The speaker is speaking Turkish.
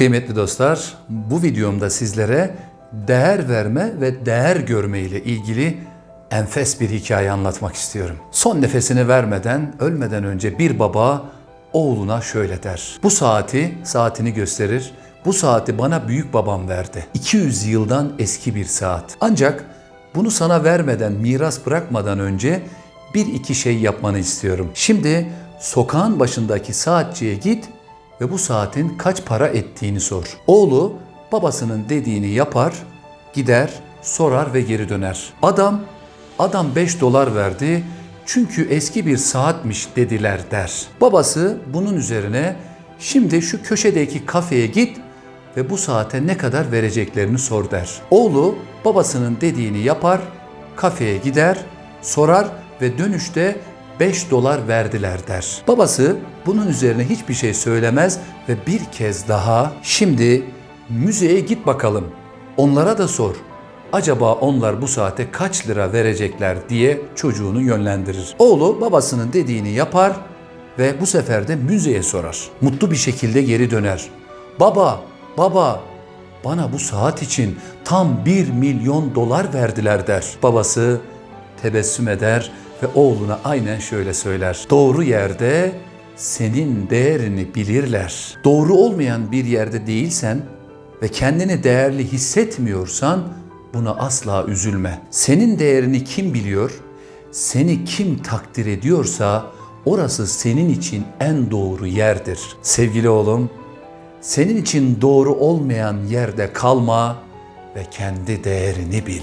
Kıymetli dostlar, bu videomda sizlere değer verme ve değer görme ile ilgili enfes bir hikaye anlatmak istiyorum. Son nefesini vermeden, ölmeden önce bir baba oğluna şöyle der. Bu saati, saatini gösterir. Bu saati bana büyük babam verdi. 200 yıldan eski bir saat. Ancak bunu sana vermeden, miras bırakmadan önce bir iki şey yapmanı istiyorum. Şimdi sokağın başındaki saatçiye git ve bu saatin kaç para ettiğini sor. Oğlu babasının dediğini yapar, gider, sorar ve geri döner. Adam, adam 5 dolar verdi çünkü eski bir saatmiş dediler der. Babası bunun üzerine şimdi şu köşedeki kafeye git ve bu saate ne kadar vereceklerini sor der. Oğlu babasının dediğini yapar, kafeye gider, sorar ve dönüşte 5 dolar verdiler der. Babası bunun üzerine hiçbir şey söylemez ve bir kez daha şimdi müzeye git bakalım. Onlara da sor. Acaba onlar bu saate kaç lira verecekler diye çocuğunu yönlendirir. Oğlu babasının dediğini yapar ve bu sefer de müzeye sorar. Mutlu bir şekilde geri döner. Baba, baba bana bu saat için tam 1 milyon dolar verdiler der. Babası tebessüm eder ve oğluna aynen şöyle söyler. Doğru yerde senin değerini bilirler. Doğru olmayan bir yerde değilsen ve kendini değerli hissetmiyorsan buna asla üzülme. Senin değerini kim biliyor? Seni kim takdir ediyorsa orası senin için en doğru yerdir. Sevgili oğlum, senin için doğru olmayan yerde kalma ve kendi değerini bil.